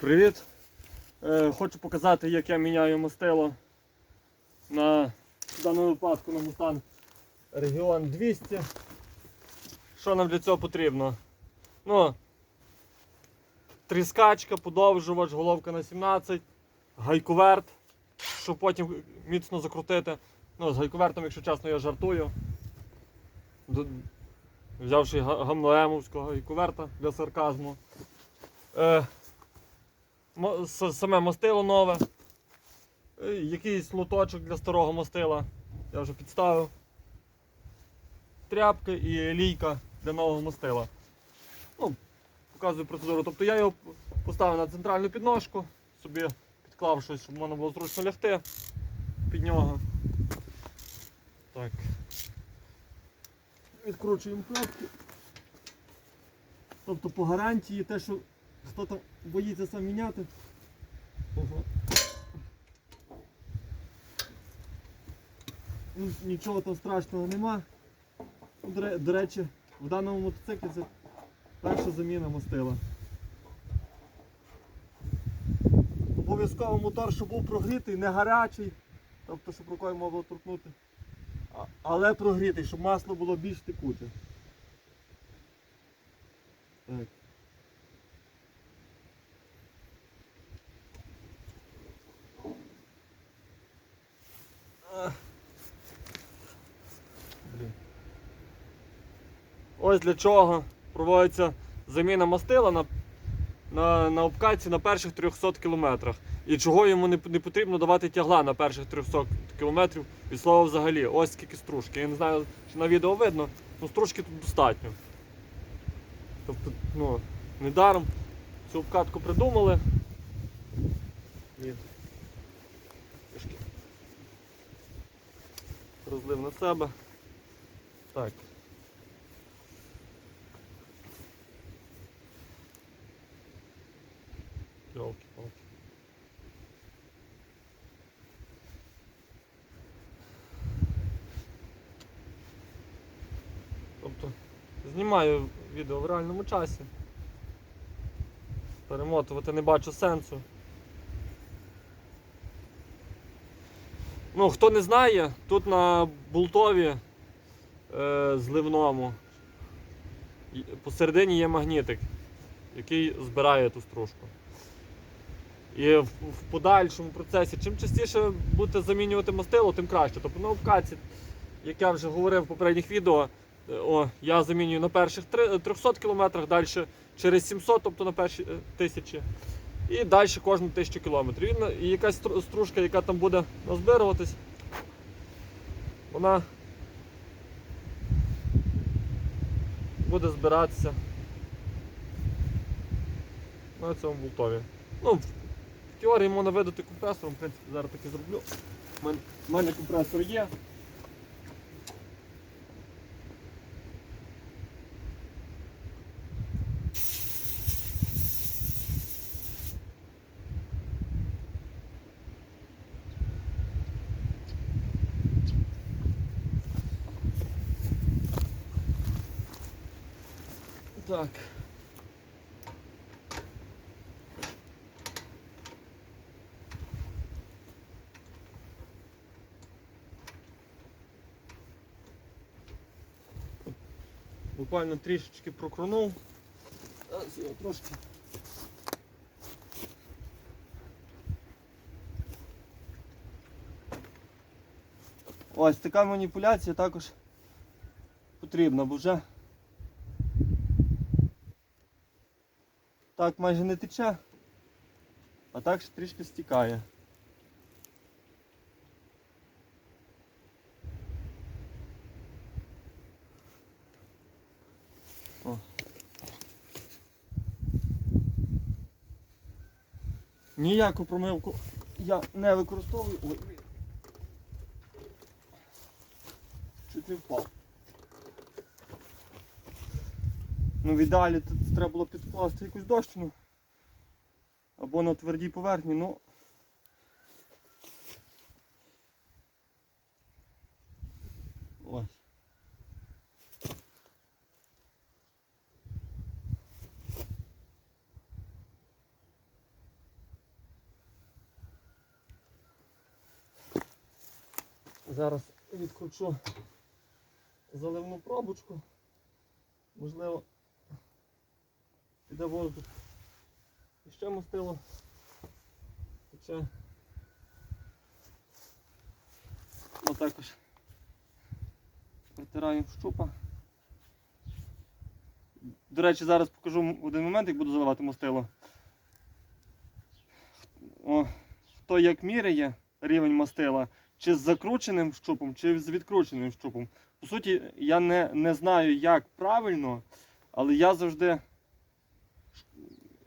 Привіт! Е, хочу показати, як я міняю мастило на даному випадку на Mustang Region 200. Що нам для цього потрібно? Ну, тріскачка, подовжувач, головка на 17, гайковерт, щоб потім міцно закрутити. Ну, з гайковертом, якщо чесно, я жартую. Взявши га- гамноемовського гайковерта для сарказму. Е, саме мастило нове. Якийсь лоточок для старого мастила. Я вже підставив. Тряпки і лійка для нового мастила. Ну, показую процедуру. Тобто я його поставив на центральну підножку, собі підклав щось, щоб можна було зручно лягти під нього. Так. Відкручуємо кнопки. Тобто по гарантії те, що хто там боїться сам міняти. Ого. Ну, Нічого там страшного нема. До, речі, в даному мотоциклі це перша заміна мастила. Обов'язково мотор, щоб був прогрітий, не гарячий, тобто, щоб рукою можна торкнути. Але прогрітий, щоб масло було більш текуче. Ось для чого проводиться заміна мастила на, на, на обкатці на перших 300 кілометрах. І чого йому не, не потрібно давати тягла на перших 300 кілометрів від слова взагалі. Ось скільки стружки. Я не знаю, чи на відео видно, але стружки тут достатньо. Тобто, ну, недаром цю обкатку придумали. І розлив на себе. Так. Йолки-палки. Тобто знімаю відео в реальному часі. Перемотувати не бачу сенсу. Ну, хто не знає, тут на болтові е, зливному посередині є магнітик, який збирає ту стружку. І в, в подальшому процесі, чим частіше будете замінювати мастило, тим краще. Тобто на обкаці, як я вже говорив в попередніх відео, е, о, я замінюю на перших 300 км, далі через 700, тобто на перші е, тисячі. І далі кожну тисячу кілометрів. І, якась стружка, яка там буде назбируватись, вона буде збиратися на цьому болтові. Ну, теорії можна видати компресором, в принципі, зараз таки зроблю. У мене компресор є. Так. Буквально трішечки прокрунув. Трошки. Ось така маніпуляція також потрібна, бо вже так майже не тече, а так ще трішки стікає. Ніяку промивку я не використовую. Ой. Чуть не впав. Ну, в ідеалі треба було підкласти якусь дощину. Або на твердій поверхні, ну. Ось. Зараз відкручу заливну пробочку. Можливо, піде воздух. І ще мастило. Тече. Отакож притираю щупа. До речі, зараз покажу один момент, як буду заливати мастило. О, хто як міряє рівень мастила, чи з закрученим щупом, чи з відкрученим щупом. По суті, я не, не знаю, як правильно, але я завжди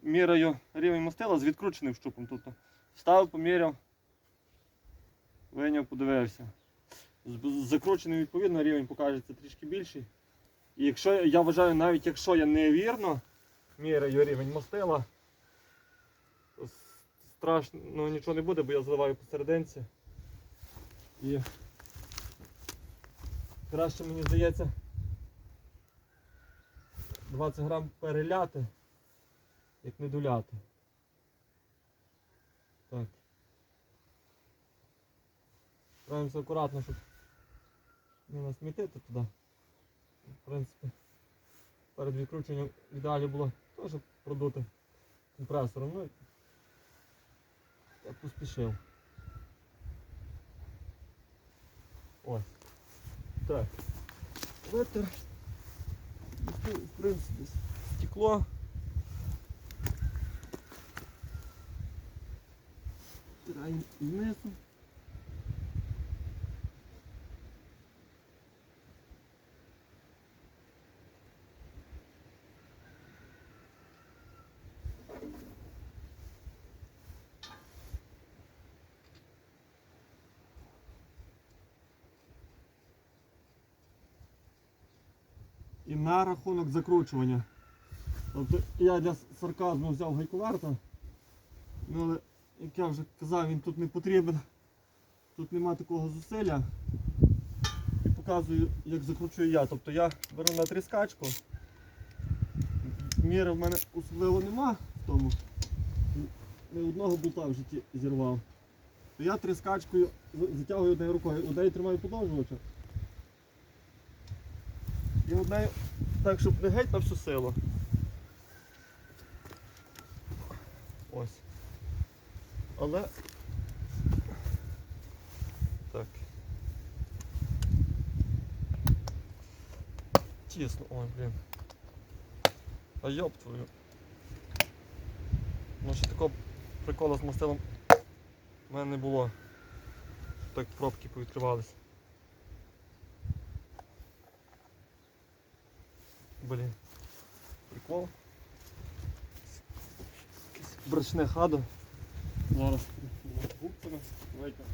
міряю рівень мастила з відкрученим щупом. Тобто вставив, поміряв, виняв, подивився. З, закрученим, відповідно, рівень покажеться трішки більший. І якщо я вважаю, навіть якщо я невірно міряю рівень мастила, то страшно ну, нічого не буде, бо я заливаю посерединці. І краще мені здається 20 грам переляти, як не доляти. Так. Стараємося акуратно, щоб не насмітити туди. В принципі, перед відкрученням ідеалі було теж продути компресором. Ну, я поспішив. Ось. Так. Витер. Ну, В принципі, стекло. Втираємо знизу. На рахунок закручування. Тобто я для сарказму взяв гайковарта, ну, але як я вже казав, він тут не потрібен. Тут нема такого зусилля. І показую, як закручую я. Тобто я беру на тріскачку. Міри в мене особливо нема в тому. Не одного болта в житті зірвав. То я тріскачкою затягую однією рукою, однією тримаю подовжувача. І однею так, щоб не геть на всю силу. Ось. Але. Так. Тісно, ой, блін. А йоп твою. Ну ще такого приколу з мастилом в мене не було. Так пробки повідкривались. Блін. Прикол. Якесь брачне хадо. Зараз губцями витягну.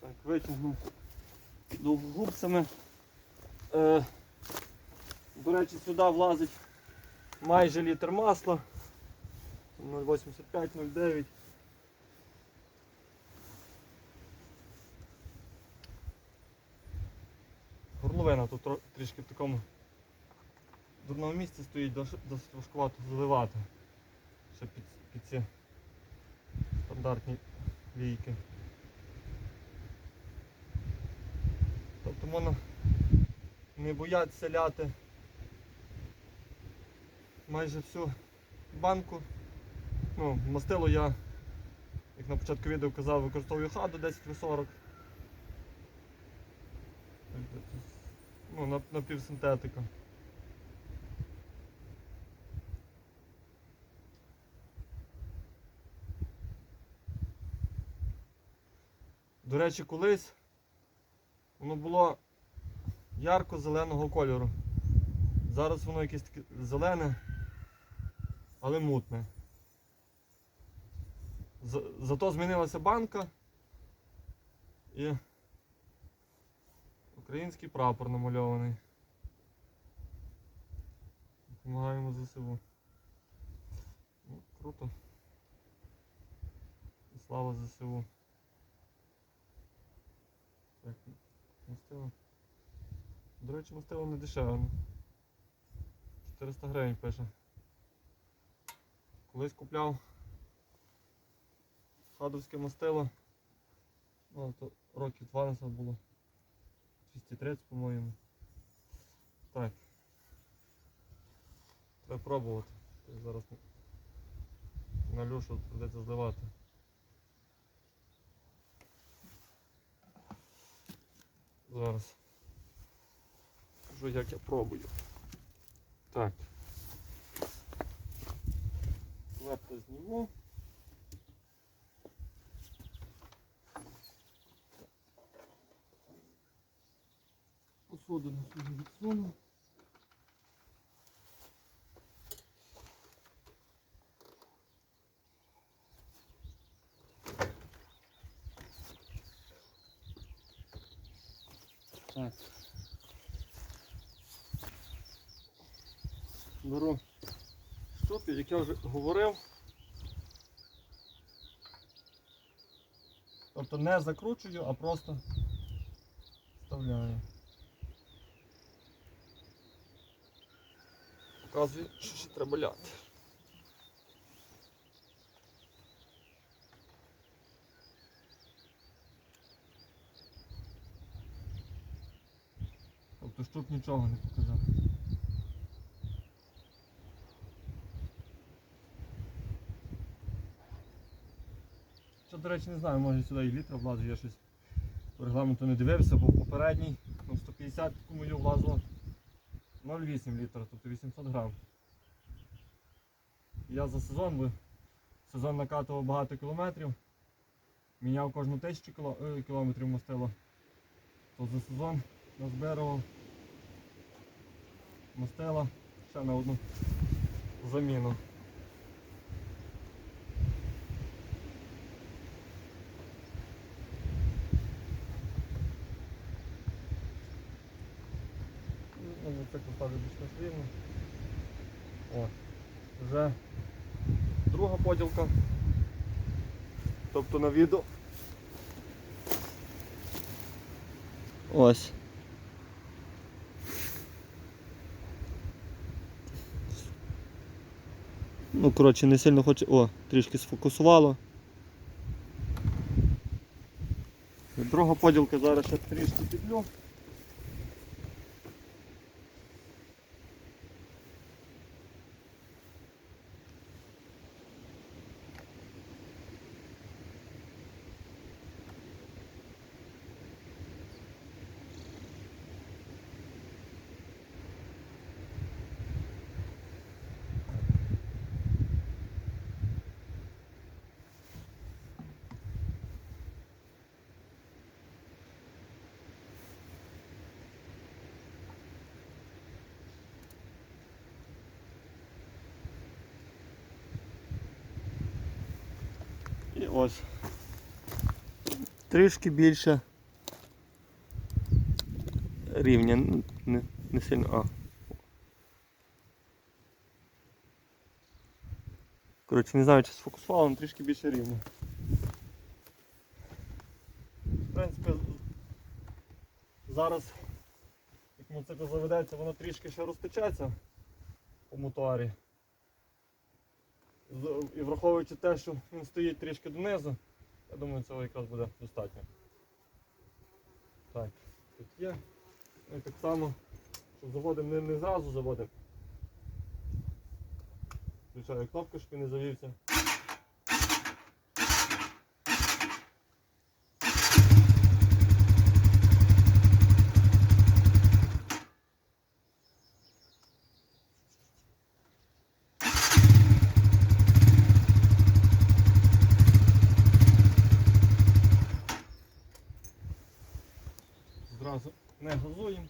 Так, витягнув довгогубцями. Е, до речі, сюди влазить майже літр масла. 0,85-0,9. Горловина тут трішки в такому дурному місці стоїть, досить важкувато заливати. Ще під, під ці стандартні війки. Тобто можна не боятися ляти майже всю банку. Ну, мастило я, як на початку відео казав, використовую хаду 10В40. Ну, напівсинтетика. До речі, колись воно було ярко-зеленого кольору. Зараз воно якесь таке зелене, але мутне. Зато змінилася банка і український прапор намальований. Допомагаємо ЗСУ. Ну, круто. Слава ЗСУ. Так, До речі, мастило не дешеве. ну. 400 гривень пише. Колись купляв хадовське мастило. Ну, то років 2 назад було. 230, по-моєму. Так. Треба пробувати. Зараз налю, що придеться зливати. Зараз. Кажу, як я пробую. Так. Лепто зніму. Посудину свою відсуну. Так. Беру штуки, як я вже говорив. Тобто не закручую, а просто вставляю. Показую, що ще треба ляти. Тобто штук нічого не показав. Що, до речі, не знаю, може сюди і літра влазить, я щось по регламенту не дивився, бо в попередній ну, 150 мою влазило 0,8 літра, тобто 800 грам. Я за сезон, бо сезон накатував багато кілометрів, міняв кожну тисячу е, кілометрів мастило, то за сезон назбирував мастила ще на одну заміну. Це поставлю більш на рівно. Вже друга поділка. Тобто на відео. Ось. Ну, коротше, не сильно хоче. О, трішки сфокусувало. Друга поділка зараз ще трішки підлю. Ось. Трішки більше рівня. Не, не сильно. А. Коротше, не знаю, чи сфокусувало, але трішки більше рівня. В принципі, зараз, як мотоцикл заведеться, воно трішки ще розтечеться по моторі. І враховуючи те, що він стоїть трішки донизу, я думаю, цього якраз буде достатньо. Так, тут є. Ми і так само, що заводимо не, не зразу заводимо. Включаю кнопку, щоб він не завівся. Не газуємо.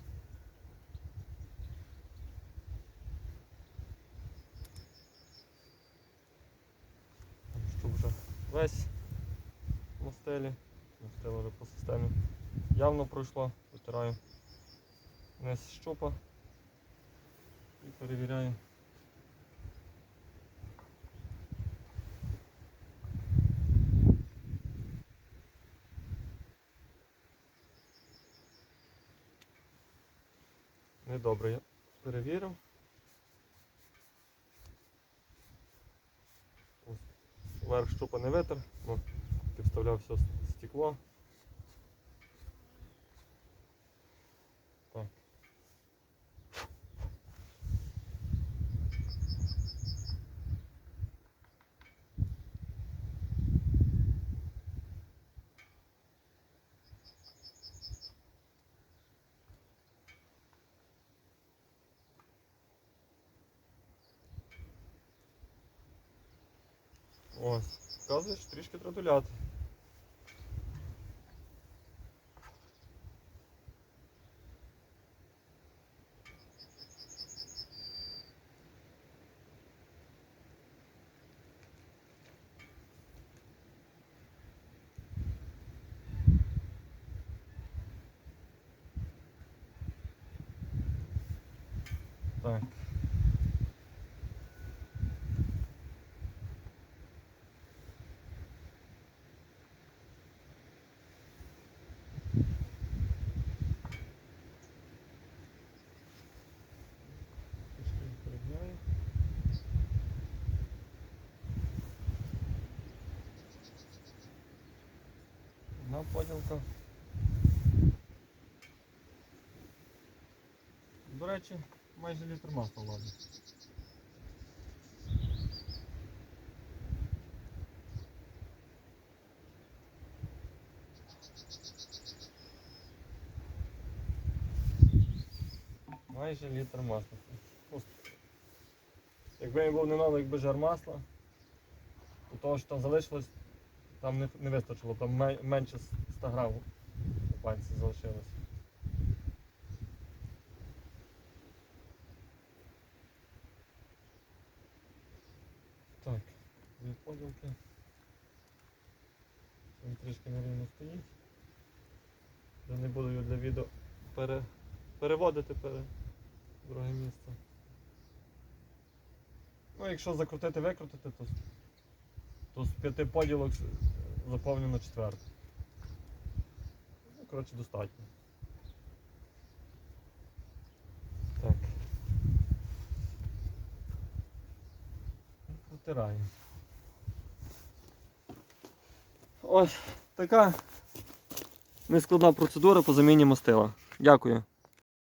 Що вже весь мастелі. Мастило вже по системі явно пройшла, Витираю низ щопа і перевіряю. Ну добре, я перевірив. Верх щупа не витер, ти вставляв все стекло. Ось, вказуєш, трішки треба доляти. Так. Трішки порівняю. Одна поділка. До речі, майже літр масла ладить. Майже літр масла. Ну, Якби він був не новий, якби жар масла, то того, що там залишилось, там не, не вистачило, там менше 100 грамів у панці залишилось. Так, дві поділки. Він трішки нерівно стоїть. Я не буду його для відео пере, переводити пере друге місце. Ну, якщо закрутити, викрутити, то, то з п'яти поділок заповнено четверте. Ну, коротше, достатньо. Так. Протираємо. Ось така нескладна процедура по заміні мастила. Дякую.